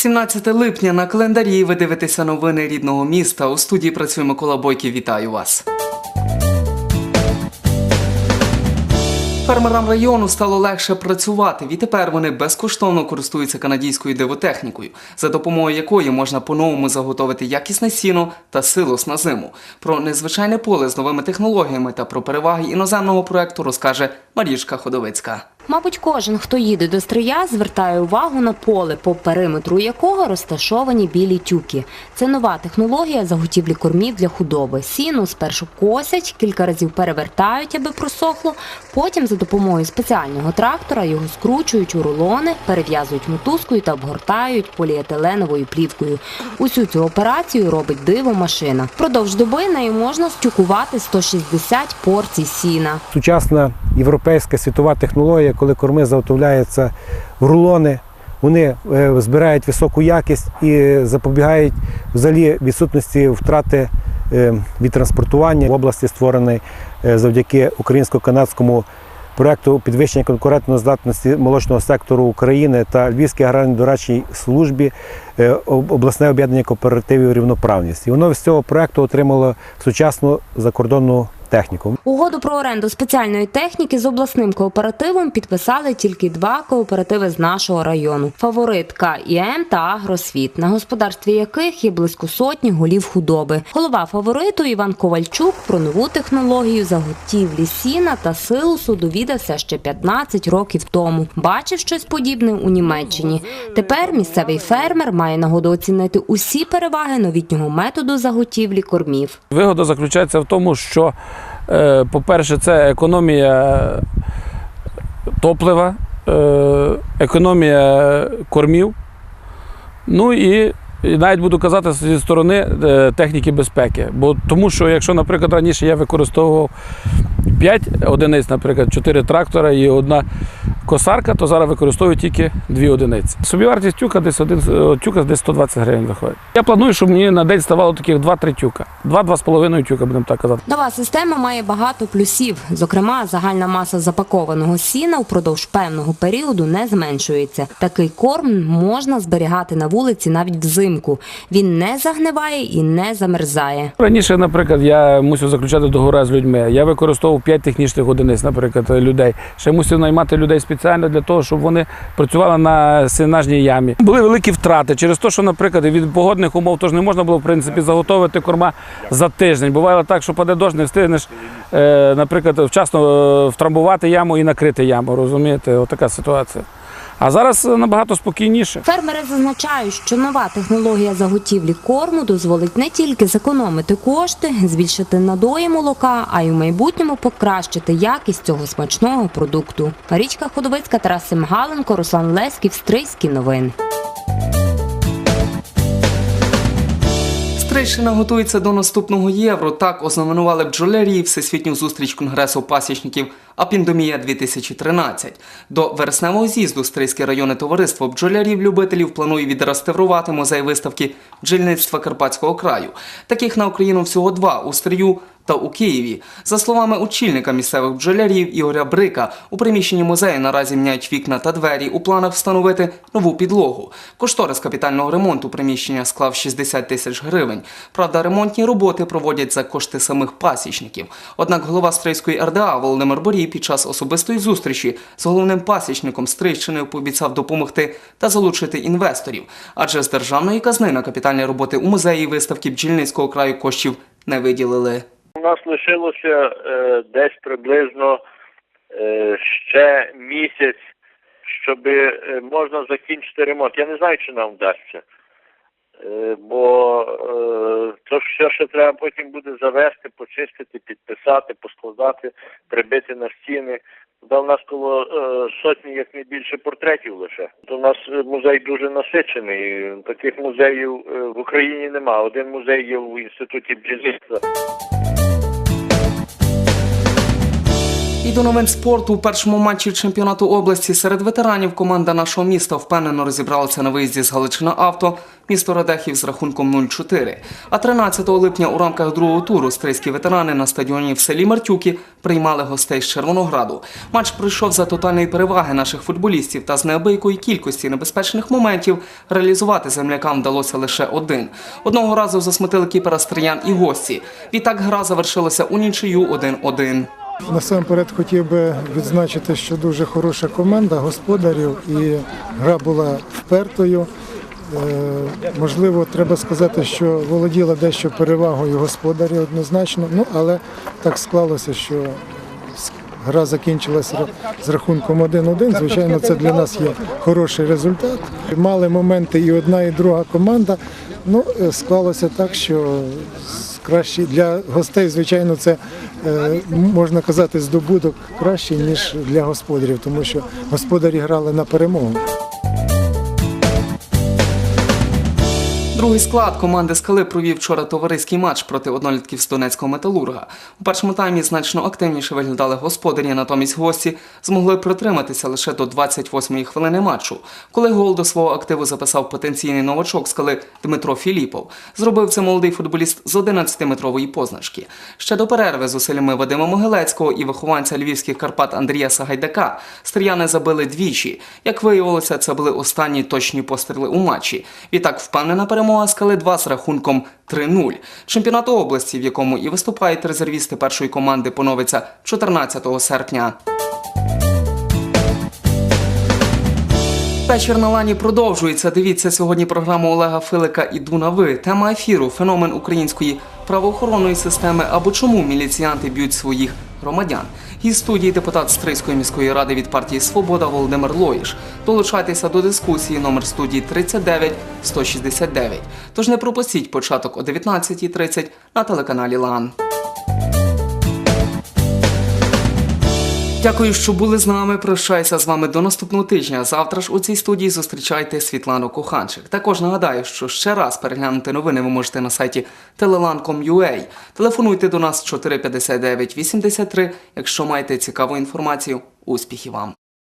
17 липня на календарі ви дивитеся новини рідного міста. У студії працює Микола Бойків. Вітаю вас. Фермерам району стало легше працювати. Відтепер вони безкоштовно користуються канадійською дивотехнікою, за допомогою якої можна по-новому заготовити якісне сіно та силос на зиму. Про незвичайне поле з новими технологіями та про переваги іноземного проекту розкаже Марічка Ходовицька. Мабуть, кожен, хто їде до стрия, звертає увагу на поле, по периметру якого розташовані білі тюки. Це нова технологія заготівлі кормів для худоби. Сіну спершу косять, кілька разів перевертають, аби просохло. Потім за допомогою спеціального трактора його скручують у рулони, перев'язують мотузкою та обгортають поліетиленовою плівкою. Усю цю операцію робить диво машина. Впродовж доби нею можна стюкувати 160 порцій сіна. сучасна європейська світова технологія, коли корми заготовляються в рулони, вони е, збирають високу якість і запобігають взагалі відсутності втрати е, від транспортування в області створений е, завдяки українсько-канадському проекту підвищення конкурентноздатності молочного сектору України та Львівській аграрній дорадчій службі обласне об'єднання кооперативів рівноправність. І воно з цього проекту отримало сучасну закордонну техніку. Угоду про оренду спеціальної техніки з обласним кооперативом підписали тільки два кооперативи з нашого району: фаворит КІМ та Агросвіт, на господарстві яких є близько сотні голів худоби. Голова фавориту Іван Ковальчук про нову технологію заготівлі сіна та силусу довідався ще 15 років тому. Бачив щось подібне у Німеччині. Тепер місцевий фермер має нагоду оцінити усі переваги новітнього методу заготівлі кормів. Вигода заключається в тому, що, по-перше, це економія топлива, е, економія кормів. Ну і, і навіть буду казати зі сторони е, техніки безпеки. Бо тому що, якщо, наприклад, раніше я використовував 5 одиниць, наприклад, 4 трактора і одна косарка, то зараз використовую тільки 2 одиниці. Собівартість тюка десь один е, тюка десь 120 гривень виходить. Я планую, щоб мені на день ставало таких 2-3 тюка. 2-2,5 тюка, будемо так казати. Нова система має багато плюсів. Зокрема, загальна маса запакованого сіна впродовж певного періоду не зменшується. Такий корм можна зберігати на вулиці навіть взимку. Він не загниває і не замерзає. Раніше, наприклад, я мусив заключати договори з людьми. Я використовував 5 технічних одиниць, наприклад, людей. Ще мусив наймати людей спеціально для того, щоб вони працювали на сенажній ямі. Були великі втрати через те, що, наприклад, від погодних умов тож не можна було в принципі заготовити корма за тиждень. Бувало так, що паде дощ, не встигнеш, е, наприклад, вчасно е, втрамбувати яму і накрити яму. Розумієте, отака ситуація. А зараз набагато спокійніше. Фермери зазначають, що нова технологія заготівлі корму дозволить не тільки зекономити кошти, збільшити надої молока, а й у майбутньому покращити якість цього смачного продукту. Марічка Ходовицька, Тарас Семгаленко, Руслан Леськів, Стрийські новини. Стрийщина готується до наступного євро. Так ознаменували бджолярі всесвітню зустріч конгресу пасічників Апіндомія 2013. До вересневого з'їзду Стрийське районне товариство бджолярів-любителів планує відреставрувати музей виставки бджільництва Карпатського краю. Таких на Україну всього два у Стрию та у Києві. За словами очільника місцевих бджолярів Ігоря Брика, у приміщенні музею наразі міняють вікна та двері. У планах встановити нову підлогу. Кошторис капітального ремонту приміщення склав 60 тисяч гривень. Правда, ремонтні роботи проводять за кошти самих пасічників. Однак голова Стрийської РДА Володимир Борій під час особистої зустрічі з головним пасічником Стрийщини пообіцяв допомогти та залучити інвесторів. Адже з державної казни на капітальні роботи у музеї виставки бджільницького краю коштів не виділили. Нас лишилося е, десь приблизно е, ще місяць, щоб е, можна закінчити ремонт. Я не знаю, чи нам вдасться. Е, бо е, то все, що треба потім буде завести, почистити, підписати, поскладати, прибити на стіни. Та у нас коло е, сотні, як не більше портретів лише. То у нас е, музей дуже насичений. Таких музеїв е, в Україні нема. Один музей є в інституті бджільництва. І до новин спорту у першому матчі чемпіонату області серед ветеранів команда нашого міста впевнено розібралася на виїзді з Галичина Авто місто Радехів з рахунком 0-4. А 13 липня у рамках другого туру стрийські ветерани на стадіоні в селі Мартюки приймали гостей з Червонограду. Матч пройшов за тотальної переваги наших футболістів та з неабиякої кількості небезпечних моментів реалізувати землякам вдалося лише один. Одного разу засмутили кіпера стриян і гості. Відтак гра завершилася у нічию 1-1. Насамперед хотів би відзначити, що дуже хороша команда господарів і гра була впертою. Е, Можливо, треба сказати, що володіла дещо перевагою господарів однозначно, ну але так склалося, що гра закінчилася з рахунком 1-1. Звичайно, це для нас є хороший результат. Мали моменти і одна, і друга команда. Ну, е, склалося так, що кращий для гостей, звичайно, це е, можна казати здобуток кращий, ніж для господарів, тому що господарі грали на перемогу. Другий склад команди Скали провів вчора товариський матч проти однолітків з Донецького металурга. У першому таймі значно активніше виглядали господарі, натомість гості змогли протриматися лише до 28-ї хвилини матчу, коли гол до свого активу записав потенційний новачок скали Дмитро Філіпов. Зробив це молодий футболіст з 11-метрової позначки. Ще до перерви з усиллями Вадима Могилецького і вихованця львівських Карпат Андрія Сагайдака стріяни забили двічі. Як виявилося, це були останні точні постріли у матчі. Відтак впевнена перемога скали 2 з рахунком 3-0. Чемпіонат області, в якому і виступають резервісти першої команди, поновиться 14 серпня. Вечір на лані продовжується. Дивіться сьогодні програму Олега Филика «Іду на ви». Тема ефіру феномен української правоохоронної системи або чому міліціянти б'ють своїх громадян. Гість студії депутат Стрийської міської ради від партії Свобода Володимир Лоїш. Долучайтеся до дискусії номер студії 39 169. Тож не пропустіть початок о 19.30 на телеканалі Лан. Дякую, що були з нами. Прощаюся з вами до наступного тижня. Завтра ж у цій студії зустрічайте Світлану Коханчик. Також нагадаю, що ще раз переглянути новини ви можете на сайті telelan.com.ua. Телефонуйте до нас 459 83, якщо маєте цікаву інформацію. Успіхів вам!